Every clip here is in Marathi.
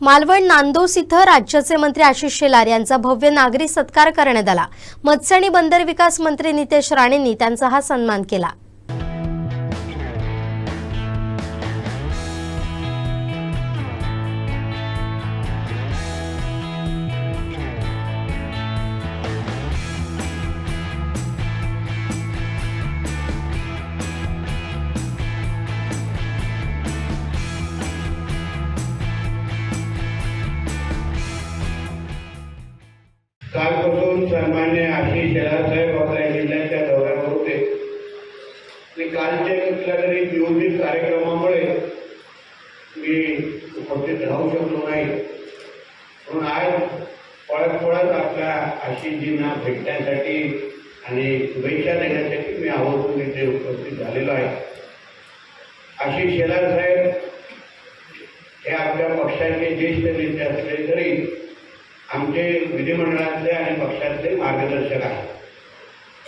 मालवण नांदोस इथं राज्याचे मंत्री आशिष शेलार यांचा भव्य नागरी सत्कार करण्यात आला. मत्स्य आणि बंदर विकास मंत्री नितेश राणेंनी त्यांचा हा सन्मान केला. सन्मान्य आशिष शेलार आपल्या जिल्ह्याच्या दौऱ्यावर होते आणि कालच्या कुठल्या तरी नियोजित कार्यक्रमामुळे मी उपस्थित राहू शकलो नाही. म्हणून आज पळत पळत आपल्या आशिषजींना भेटण्यासाठी आणि शुभेच्छा देण्यासाठी मी आवर्जून इथे उपस्थित झालेलो आहे. आशिष शेलार साहेब हे आपल्या पक्षाचे ज्येष्ठ नेते असले तरी आमचे विधिमंडळातले आणि पक्षातले मार्गदर्शक आहेत.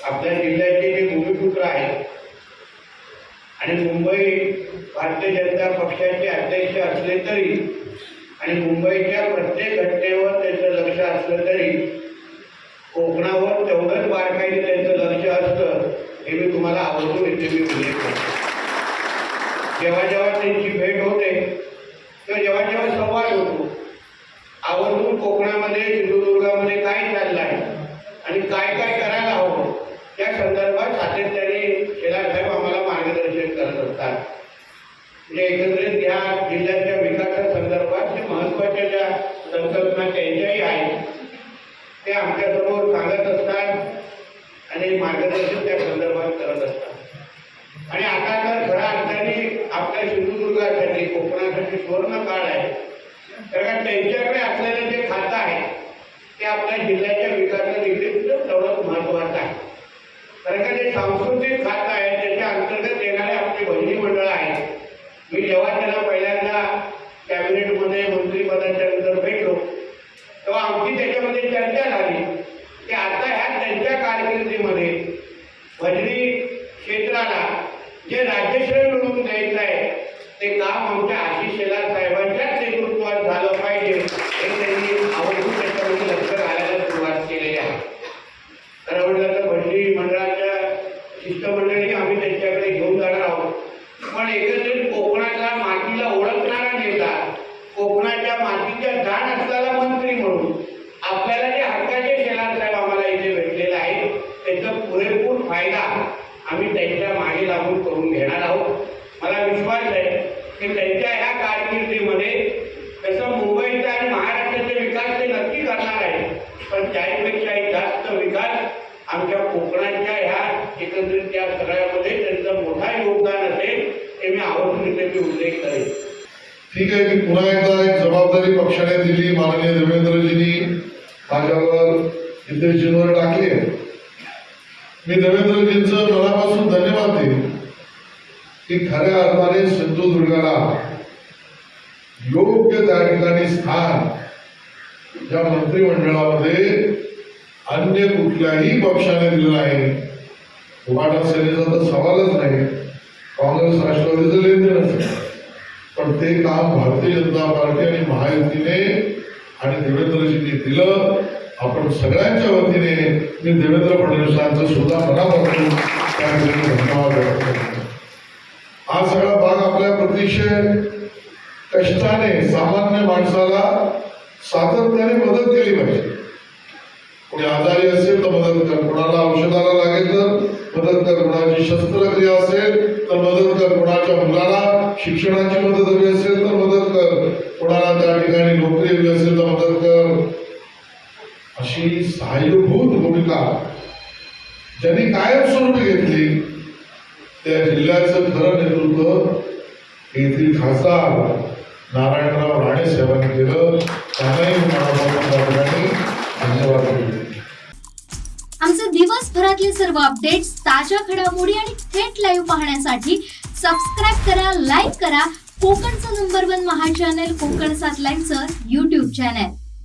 आपल्या जिल्ह्याचे जे भूमिपुत्र आहेत आणि मुंबई भारतीय जनता पक्षाचे अध्यक्ष असले तरी आणि मुंबईच्या प्रत्येक घटनेवर त्यांचं लक्ष असलं तरी कोकणावर तेवढंच बारकाईने त्यांचं लक्ष असतं हे मी तुम्हाला आवडून इथे मी उल्लेख करतो. जेव्हा जेव्हा त्यांची भेट होते तेव्हा जेव्हा जेव्हा संवाद होतो आवर्जून कोकणामध्ये सिंधुदुर्गामध्ये काय चाललं आहे आणि काय काय करायला हवं त्या संदर्भात सातत्याने शेलार साहेब आम्हाला मार्गदर्शन करत असतात. म्हणजे एकंदरीत या जिल्ह्याच्या विकासासंदर्भात जे महत्त्वाच्या ज्या संकल्पना त्यांच्याही आहेत ते आमच्यासमोर सांगत असतात आणि मार्गदर्शन त्या संदर्भात करत असतात. आणि आता तर खऱ्या अर्थाने आपल्या सिंधुदुर्गासाठी कोकणासाठी सुवर्ण काळ आहे. कारण त्यांच्याकडे असलेलं जे खातं आहे ते आपल्या जिल्ह्याच्या विकासादेखील तेवढंच महत्वाचं आहे. कारण का जे सांस्कृतिक खातं आहे त्याच्या अंतर्गत येणारे आपले भजनी मंडळ आहे मी जेव्हा त्यांना पहिल्यांदा कॅबिनेटमध्ये मंत्रिपदाच्या नंतर भेटलो तेव्हा आमची त्याच्यामध्ये चर्चा झाली की आता ह्या त्यांच्या कारकिर्दीमध्ये भजनी क्षेत्राला जे राज्यश्रेय मिळवून द्यायचं आहे ते काम आमच्या आशिष शेलार साहेबांनी नेतृत्वात झालं पाहिजे हे त्यांनी आवर्जून त्याच्यामध्ये लक्ष घालायला सुरुवात केलेली आहे खरं म्हटलं तर भजनी मंडळाच्या शिष्टमंडळी आम्ही त्यांच्याकडे घेऊन जाणार आहोत पण एकंदरीत कोकणाच्या मातीला ओळखणारा नेता कोकणाच्या मातीच्या जाण असलेला मंत्री म्हणून आपल्याला जे हक्काचे शेलार साहेब आम्हाला इथे भेटलेले आहेत त्याचा पुरेपूर फायदा आम्ही त्यांच्या मागे लागून करून घेणार आहोत. मला विश्वास आहे की त्यांच्या ह्या कारकिर्दीमध्ये तसं मुंबईचा आणि महाराष्ट्राचा विकास ते नक्की करणार आहे पण त्याहीपेक्षाही जास्त विकास आमच्या कोकणाच्या ह्या एकत्रित त्या सगळ्यामध्ये त्यांचं मोठा योगदान असेल हे मी आवर्जून उल्लेख करेन. ठीक आहे मी पुन्हा एकदा एक जबाबदारी पक्षाने दिली माननीय देवेंद्रजींनी माझ्यावर नितेशजींवर टाकली आहे. मी देवेंद्रजींचं मनापासून धन्यवाद देईन. की खऱ्या अर्थाने सिंधुदुर्गाला योग्य त्या ठिकाणी स्थान या मंत्रिमंडळामध्ये अन्य कुठल्याही पक्षाने दिलं नाही. उभाटा सेनेचा तर सवालच नाही. काँग्रेस राष्ट्रवादीचं लेनदेनच पण ते काम भारतीय जनता पार्टी आणि महायुतीने आणि देवेंद्रजींनी दिलं. आपण सगळ्यांच्या वतीने मी देवेंद्र फडणवीसांचं सुद्धा मनापासून त्या ठिकाणी धन्यवाद व्यक्त करतो. हा सगळा भाग आपल्या प्रतिशय कष्टाने सामान्य माणसाला सातत्याने मदत केली पाहिजे. कोणी आजारी असेल तर मदत कर कोणाला औषधाला लागेल तर मदत कर कोणाची शस्त्रक्रिया असेल तर मदत कर कोणाच्या मुलाला शिक्षणाची मदत हवी असेल तर मदत कर कोणाला त्या ठिकाणी नोकरी हवी असेल तर मदत अशी भूमिका. ज्यांनी कायमस्वरूपी घेतली त्या जिल्ह्याचं खरं नेतृत्व येथील खासदार नारायणराव राणे साहेबांनी केलं. त्यांनाही मी धन्यवाद आमचे दिवसभरातले सर्व अपडेट्स ताज्या घडामोडी आणि थेट लाईव्ह पाहण्यासाठी सबस्क्राईब करा लाईक करा. कोकणचं नंबर वन महा चॅनल कोकण सात लाईव्हचं युट्यूब चॅनल